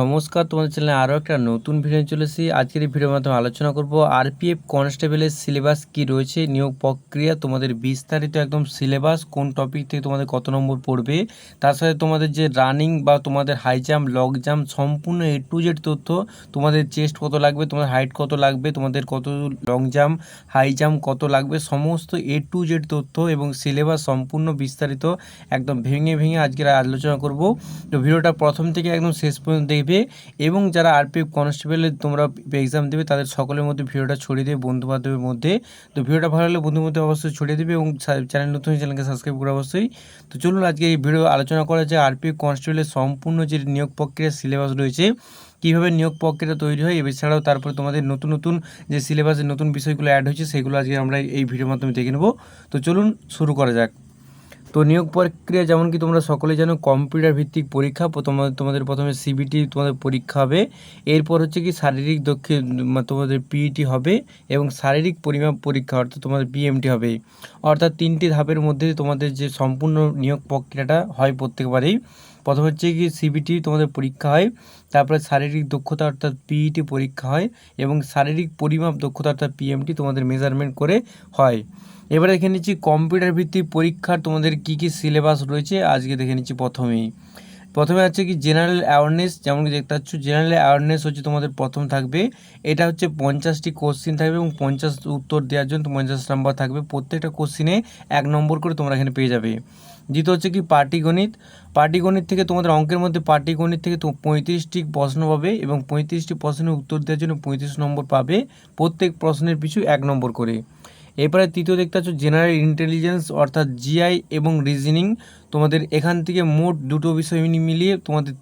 নমস্কার, তোমাদের চ্যানেলে আরও একটা নতুন ভিডিও চলেছি আজকের এই ভিডিওর মাধ্যমে আলোচনা করব আরপিএফ কনস্টেবলের সিলেবাস কি রয়েছে, নিয়োগ প্রক্রিয়া, তোমাদের বিস্তারিত একদম সিলেবাস কোন টপিক থেকে তোমাদের কত নম্বর পড়বে, তার সাথে তোমাদের যে রানিং বা তোমাদের হাই জাম্প লং জাম্প সম্পূর্ণ এ টু জেড তথ্য, তোমাদের চেস্ট কত লাগবে, তোমাদের হাইট কত লাগবে, তোমাদের কত লং জাম্প হাই জাম্প কত লাগবে, সমস্ত এ টু জেড তথ্য এবং সিলেবাস সম্পূর্ণ বিস্তারিত একদম ভেঙে ভেঙে আজকের আলোচনা করব। তো ভিডিওটা প্রথম থেকে একদম শেষ পর্যন্ত দেখবে এবং যারা আরপিএফ কনস্টেবলের তোমরা এক্সাম দেবে, তাদের সকলের মধ্যে ভিডিওটা ছড়িয়ে দেবে বন্ধু বান্ধবের মধ্যে। তো ভিডিওটা ভালো লাগলে বন্ধুর মধ্যে অবশ্যই ছড়িয়ে দেবে এবং চ্যানেল নতুন চ্যানেলকে সাবস্ক্রাইব করে অবশ্যই। তো চলুন আজকে এই ভিডিও আলোচনা করা যে আরপিএফ কনস্টেবলের সম্পূর্ণ যে নিয়োগ প্রক্রিয়ার সিলেবাস রয়েছে, কীভাবে নিয়োগ প্রক্রিয়া তৈরি হয়, এছাড়াও তারপরে তোমাদের নতুন নতুন যে সিলেবাসের নতুন বিষয়গুলো অ্যাড হয়েছে, সেগুলো আজকে আমরা এই ভিডিওর মাধ্যমে দেখে নেব। তো চলুন শুরু করা যাক। তো নিয়োগ প্রক্রিয়া যেমন কি তোমরা সকলে জানো কম্পিউটার ভিত্তিক পরীক্ষা প্রথম তোমাদের প্রথমে সিবিটি তোমাদের পরীক্ষা হবে। এরপর হচ্ছে কি শারীরিক দক্ষ তোমাদের পিইটি হবে এবং শারীরিক পরিমাপ পরীক্ষা অর্থাৎ তোমাদের পিএমটি হবে। অর্থাৎ তিনটি ধাপের মধ্যে তোমাদের যে সম্পূর্ণ নিয়োগ প্রক্রিয়াটা হয় প্রত্যেকবারেই। প্রথম হচ্ছে কি সিবিটি তোমাদের পরীক্ষা হয়, তারপরে শারীরিক দক্ষতা অর্থাৎ পিইটি পরীক্ষা হয় এবং শারীরিক পরিমাপ দক্ষতা অর্থাৎ পিএমটি তোমাদের মেজারমেন্ট করে হয়। এবারে দেখে নিচ্ছি কম্পিউটার ভিত্তিক পরীক্ষার তোমাদের কি কি সিলেবাস রয়েছে, আজকে দেখে নিচ্ছি প্রথমেই। প্রথমে হচ্ছে কি জেনারেল অ্যাওয়ারনেস যেমন কি দেখতে পাচ্ছ জেনারেল অ্যাওয়ারনেস হচ্ছে তোমাদের প্রথম থাকবে। এটা হচ্ছে পঞ্চাশটি কোশ্চিন থাকবে এবং পঞ্চাশ উত্তর দেওয়ার জন্য পঞ্চাশ নাম্বার থাকবে। প্রত্যেকটা কোশ্চিনে এক নম্বর করে তোমরা এখানে পেয়ে যাবে। দ্বিতীয় হচ্ছে কি পাটিগণিত পাটিগণিত থেকে তোমাদের অঙ্কের মধ্যে পাটিগণিত থেকে তো পঁয়ত্রিশটি প্রশ্ন পাবে এবং পঁয়ত্রিশটি প্রশ্নের উত্তর দেওয়ার জন্য পঁয়ত্রিশ নম্বর পাবে। প্রত্যেক প্রশ্নের পিছু এক নম্বর করে। এরপরে তৃতীয় দেখতে পাচ্ছ জেনারেল ইন্টেলিজেন্স অর্থাৎ জিআই এবং রিজনিং তোমাদের এখান থেকে মোট দুটো বিষয় মিলিয়ে তোমাদের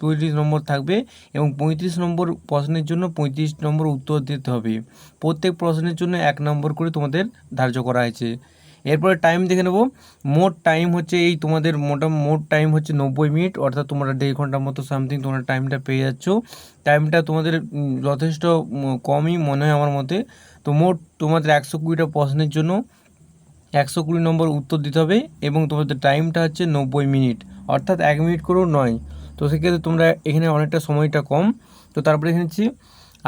পঁয়ত্রিশ নম্বর থাকবে এবং পঁয়ত্রিশ নম্বর প্রশ্নের জন্য পঁয়ত্রিশ নম্বর উত্তর দিতে হবে। প্রত্যেক প্রশ্নের জন্য এক নম্বর করে তোমাদের ধার্য করা হয়েছে। এরপরে টাইম দেখে নেব। মোট টাইম হচ্ছে এই তোমাদের মোটা মোট টাইম হচ্ছে নব্বই মিনিট, অর্থাৎ তোমরা দেড় ঘণ্টার মতো সামথিং তোমরা টাইমটা পেয়ে যাচ্ছ। টাইমটা তোমাদের যথেষ্ট কমই মনে হয় আমার মতে। তো মোট তোমাদের একশো কুড়িটা প্রশ্নের জন্য একশো কুড়ি নম্বর উত্তর দিতে হবে এবং তোমাদের টাইমটা হচ্ছে নব্বই মিনিট, অর্থাৎ এক মিনিট করেও নয়। তো সেক্ষেত্রে তোমরা এখানে অনেকটা সময়টা কম। তো তারপরে এখানে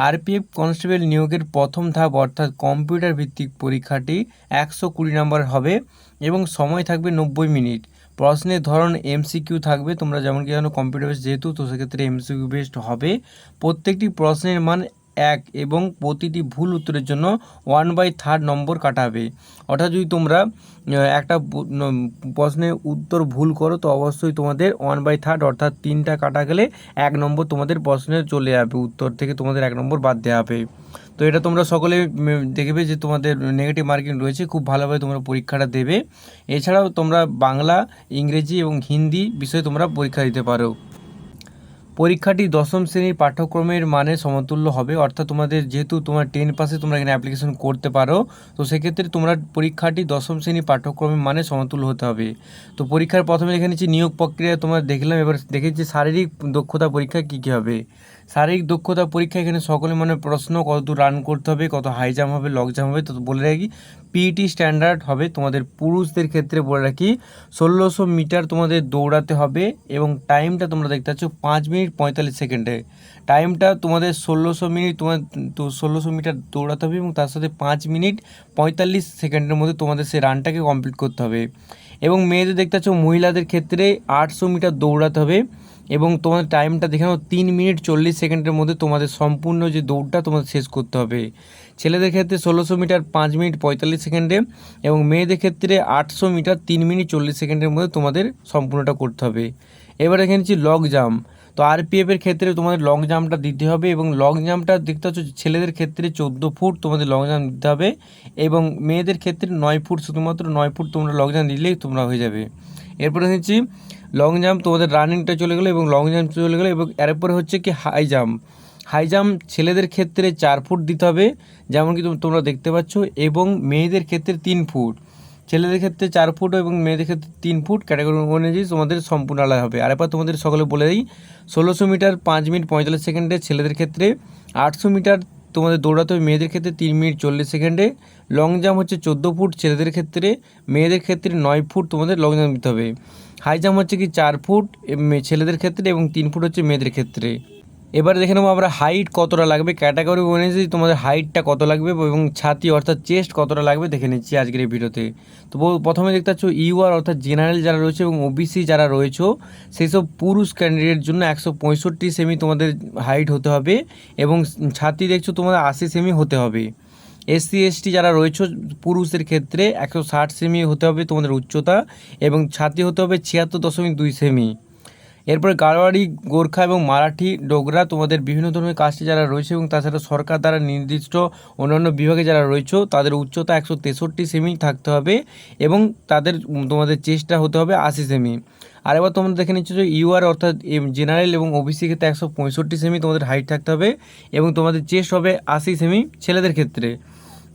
আরপিএফ কনস্টেবল নিয়োগের প্রথম ধাপ অর্থাৎ কম্পিউটার ভিত্তিক পরীক্ষাটি একশো কুড়ি নম্বর হবে এবং সময় থাকবে নব্বই মিনিট। প্রশ্নের ধরন এমসিকিউ থাকবে, তোমরা যেমন কি জানো কম্পিউটার বেস যেহেতু, তো সেক্ষেত্রে এমসিকিউ বেস্ট হবে। প্রত্যেকটি প্রশ্নের মান এক এবং প্রতিটি ভুল উত্তরের জন্য ওয়ান বাই থার্ড নম্বর কাটা হবে অর্থাৎ যদি তোমরা একটা প্রশ্নের উত্তর ভুল করো, তো অবশ্যই তোমাদের ওয়ান বাই থার্ড অর্থাৎ তিনটা কাটা গেলে এক নম্বর তোমাদের প্রশ্নে চলে যাবে। উত্তর থেকে তোমাদের এক নম্বর বাদ দেওয়া হবে। তো এটা তোমরা সকলে দেখবে যে তোমাদের নেগেটিভ মার্কিং রয়েছে, খুব ভালোভাবে তোমরা পরীক্ষাটা দেবে। এছাড়াও তোমরা বাংলা, ইংরেজি এবং হিন্দি বিষয়ে তোমরা পরীক্ষা দিতে পারো। পরীক্ষাটি দশম শ্রেণির পাঠ্যক্রমের মানে সমতুল্য হবে, অর্থাৎ তোমাদের যেহেতু তোমার টেন পাসে তোমরা এখানে অ্যাপ্লিকেশন করতে পারো, তো সেক্ষেত্রে তোমরা পরীক্ষাটি দশম শ্রেণির পাঠ্যক্রমের মানে সমতুল্য হতে হবে। তো পরীক্ষার প্রথমে এখানে নিচ্ছি নিয়োগ প্রক্রিয়া তোমরা দেখলাম, এবার দেখেছি শারীরিক দক্ষতা পরীক্ষা কী কী হবে। শারীরিক দক্ষতা পরীক্ষা এখানে সকলে মানে প্রশ্ন কত দূর রান করতে হবে, কত হাই জাম্প হবে লং জাম্প হবে, তো বলে রাখি পিইটি স্ট্যান্ডার্ড হবে তোমাদের পুরুষদের ক্ষেত্রে বলে রাখি, ষোলোশো মিটার তোমাদের দৌড়াতে হবে এবং টাইমটা তোমরা দেখতে পাচ্ছ পাঁচ মিনিট পঁয়তাল্লিশ সেকেন্ডে। টাইমটা তোমাদের ষোলোশো মিনিট তোমার তো ষোলোশো মিটার দৌড়াতে হবে এবং তার সাথে পাঁচ মিনিট পঁয়তাল্লিশ সেকেন্ডের মধ্যে তোমাদের সেই রানটাকে কমপ্লিট করতে হবে। এবং মেয়েদের দেখতে পাচ্ছ মহিলাদের ক্ষেত্রে আটশো মিটার দৌড়াতে হবে এবং তোমাদের টাইমটা দেখে নাও তিন মিনিট চল্লিশ সেকেন্ডের মধ্যে তোমাদের সম্পূর্ণ যে দৌড়টা তোমাদের শেষ করতে হবে। ছেলেদের ক্ষেত্রে ষোলোশো মিটার পাঁচ মিনিট পঁয়তাল্লিশ সেকেন্ডে এবং মেয়েদের ক্ষেত্রে আটশো মিটার তিন মিনিট চল্লিশ সেকেন্ডের মধ্যে তোমাদের সম্পূর্ণটা করতে হবে। এবার এখানে হচ্ছে লং জাম্প তো আরপিএফের ক্ষেত্রে তোমাদের লং জাম্পটা দিতে হবে এবং লং জাম্পটা দেখতে হচ্ছে ছেলেদের ক্ষেত্রে চোদ্দ ফুট তোমাদের লং জাম্প দিতে হবে এবং মেয়েদের ক্ষেত্রে নয় ফুট শুধুমাত্র নয় ফুট তোমরা লং জাম্প দিলেই তোমরা হয়ে যাবে। এরপরে হচ্ছে লং জাম্প তোমাদের রানিংটা চলে গেলো এবং লং জাম্প চলে গেলো এবং এরপরে হচ্ছে কি হাই জাম্প হাই জাম্প ছেলেদের ক্ষেত্রে চার ফুট দিতে হবে যেমন কি তোমরা দেখতে পাচ্ছ, এবং মেয়েদের ক্ষেত্রে তিন ফুট। ছেলেদের ক্ষেত্রে চার ফুট এবং মেয়েদের ক্ষেত্রে তিন ফুট ক্যাটাগরি অনুযায়ী তোমাদের সম্পূর্ণ আলাদা হবে। আর এরপর তোমাদের সকলে বলে দিই, ষোলোশো মিটার পাঁচ মিনিট পঁয়তাল্লিশ সেকেন্ডে ছেলেদের ক্ষেত্রে, আটশো মিটার তোমাদের দৌড়াতে হবে মেয়েদের ক্ষেত্রে তিন মিনিট চল্লিশ সেকেন্ডে, লং জাম্প হচ্ছে চোদ্দ ফুট ছেলেদের ক্ষেত্রে, মেয়েদের ক্ষেত্রে নয় ফুট তোমাদের লং জাম্প দিতে হবে। হাই জাম্প হচ্ছে কি চার ফুট ছেলেদের ক্ষেত্রে এবং তিন ফুট হচ্ছে মেয়েদের ক্ষেত্রে। এবারে দেখে নেব আমরা হাইট কতটা লাগবে। ক্যাটাগরি অনুযায়ী তোমাদের হাইটটা কত লাগবে এবং ছাতি অর্থাৎ চেস্ট কতটা লাগবে দেখে নিচ্ছি আজকের এই ভিডিওতে। তো প্রথমে দেখতে পাচ্ছ ইউআর অর্থাৎ জেনারেল যারা রয়েছে এবং ওবিসি যারা রয়েছে সেই সব পুরুষ ক্যান্ডিডেট জন্য একশো পঁয়ষট্টি সেমি তোমাদের হাইট হতে হবে এবং ছাতি দেখছ তোমাদের আশি সেমি হতে হবে। এসসি এসটি যারা রয়েছে পুরুষের ক্ষেত্রে একশো ষাট সেমি হতে হবে তোমাদের উচ্চতা এবং ছাতি হতে হবে ছিয়াত্তর দশমিক দুই সেমি এরপরে গাড়োয়াড়ি গোর্খা এবং মারাঠি, ডোগরা তোমাদের বিভিন্ন ধরনের কাস্টে যারা রয়েছে এবং তাছাড়া সরকার দ্বারা নির্দিষ্ট অন্যান্য বিভাগে যারা রয়েছে, তাদের উচ্চতা একশো তেষট্টি সেমি থাকতে হবে এবং তাদের তোমাদের চেষ্টা হতে হবে আশি সেমি। আর এবার তোমরা দেখে নিচ্ছ যে ইউআর অর্থাৎ জেনারেল এবং ওবিসি ক্ষেত্রে একশো পঁয়ষট্টি সেমি তোমাদের হাইট থাকতে হবে এবং তোমাদের চেস্ট হবে আশি সেমি ছেলেদের ক্ষেত্রে।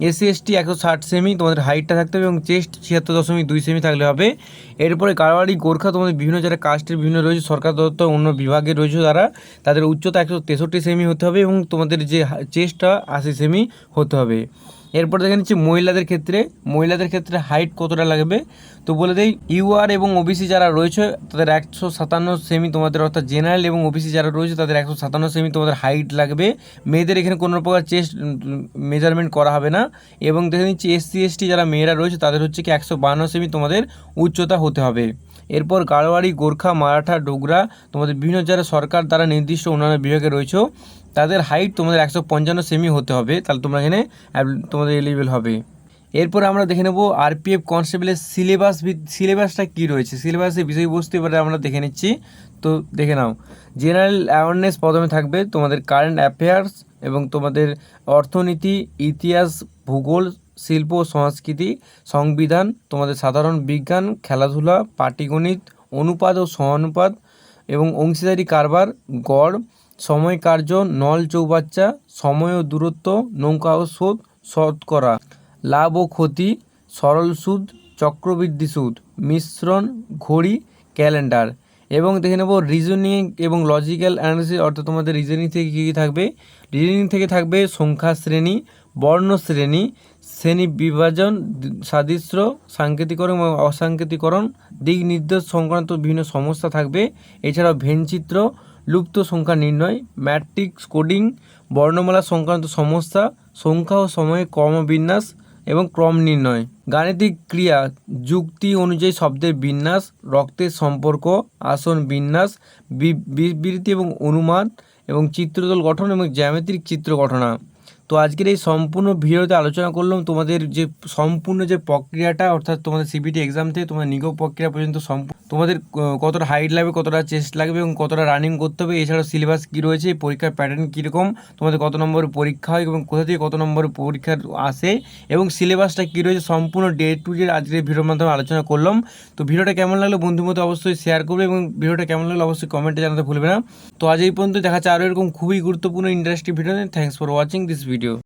এসসি, এসটি একশো ষাট সেমি তোমাদের হাইটটা থাকতে হবে এবং চেস্ট ছিয়াত্তর দশমিক দুই সেমি থাকলে হবে। এরপরে কারওয়াড়ি গোর্খা, তোমাদের বিভিন্ন যারা কাস্টের বিভিন্ন রয়েছে, সরকার দত্ত, অন্য বিভাগে রয়েছে তারা, তাদের উচ্চতা একশো তেষট্টি সেমি হতে হবে এবং তোমাদের যে চেস্টটা আশি সেমি হতে হবে। এরপর দেখে নিচ্ছি মহিলাদের ক্ষেত্রে মহিলাদের ক্ষেত্রে হাইট কতটা লাগবে? তো বলে দেই ইউআর এবং ওবিসি যারা রয়েছে, তাদের একশো সাতান্ন সেমি তোমাদের অর্থাৎ জেনারেল এবং ওবিসি যারা রয়েছে, তাদের একশো সাতান্ন সেমি তোমাদের হাইট লাগবে। মেয়েদের এখানে কোনো প্রকার চেস্ট মেজারমেন্ট করা হবে না। এবং দেখে নিচ্ছি এসসি এসটি যারা মেয়েরা রয়েছে, তাদের হচ্ছে কি একশো বান্ন সেমি তোমাদের উচ্চতা হতে হবে। এরপর গাড়োয়াড়ি গোর্খা, মারাঠা, ডোগরা তোমাদের বিভিন্ন যারা সরকার দ্বারা নির্দিষ্ট অন্যান্য বিভাগে রয়েছে তাদের হাইট তোমাদের একশো পঞ্চান্ন সেমি হতে হবে, তাহলে তোমরা এখানে তোমাদের এলিজিবল হবে। এরপর আমরা দেখে নেব আরপিএফ কনস্টেবলের সিলেবাস সিলেবাসটা কী রয়েছে? সিলেবাসের বিষয়বস্তু এবারে আমরা দেখে নিচ্ছি। তো দেখে নাও জেনারেল অ্যাওয়ারনেস প্রথমে থাকবে তোমাদের কারেন্ট অ্যাফেয়ার্স এবং তোমাদের অর্থনীতি, ইতিহাস, ভূগোল, শিল্প, সংস্কৃতি, সংবিধান, তোমাদের সাধারণ বিজ্ঞান, খেলাধুলা, পাটিগণিত, অনুপাত ও সহানুপাত এবং অংশীদারি কারবার, গড় সময় কার্য নল চৌবাচ্চা, সময় ও দূরত্ব, নৌকা ও স্রোত, শতকরা। লাভ ও ক্ষতি, সরল সুদ, চক্রবৃদ্ধি সুদ, মিশ্রণ, ঘড়ি, ক্যালেন্ডার। এবং দেখে নেব রিজনিং এবং লজিক্যাল অ্যানালিসিস অর্থাৎ তোমাদের রিজনিং থেকে কী কী থাকবে? রিজনিং থেকে থাকবে সংখ্যা শ্রেণি, বর্ণ শ্রেণি শ্রেণি বিভাজন, সাদৃশ্য, সাংকেতিকরণ এবং অসাংকেতিকরণ, দিক নির্দেশ সংক্রান্ত বিভিন্ন সমস্যা থাকবে। এছাড়াও ভেনচিত্র লুপ্ত সংখ্যা নির্ণয়, ম্যাট্রিক্স কোডিং, বর্ণমালা সংক্রান্ত সমস্যা, সংখ্যা ও সময়ে ক্রমবিন্যাস এবং ক্রম নির্ণয়। গাণিতিক ক্রিয়া, যুক্তি অনুযায়ী শব্দের বিন্যাস, রক্তের সম্পর্ক, আসন বিন্যাস বিবৃতি এবং অনুমান, এবং চিত্রদল গঠন এবং জ্যামিতিক চিত্র গঠনা। তো আজকের এই সম্পূর্ণ ভিডিওতে আলোচনা করলাম তোমাদের যে সম্পূর্ণ যে প্রক্রিয়াটা, অর্থাৎ তোমাদের সিবিটি এক্সাম থেকে তোমাদের নিগো প্রক্রিয়া পর্যন্ত সম্পূর্ণ তোমাদের কতটা হাইট লাগবে, কতটা চেস্ট লাগবে এবং কতটা রানিং করতে হবে, এছাড়াও সিলেবাস কী রয়েছে, পরীক্ষার প্যাটার্ন কীরকম, তোমাদের কত নম্বরের পরীক্ষা হয় এবং কোথা থেকে কত নম্বরের পরীক্ষার আসে এবং সিলেবাসটা কী রয়েছে সম্পূর্ণ ডে টু ডে আজকের ভিডিওর মাধ্যমে আলোচনা করলাম। তো ভিডিওটা কেমন লাগল বন্ধুর মতো অবশ্যই শেয়ার করবে এবং ভিডিওটা কেমন লাগল অবশ্যই কমেন্টে জানাতে ভুলবে না। তো আজ এই পর্যন্ত দেখা যাচ্ছে আরও এরকম খুবই গুরুত্বপূর্ণ interesting video thanks for watching this video video.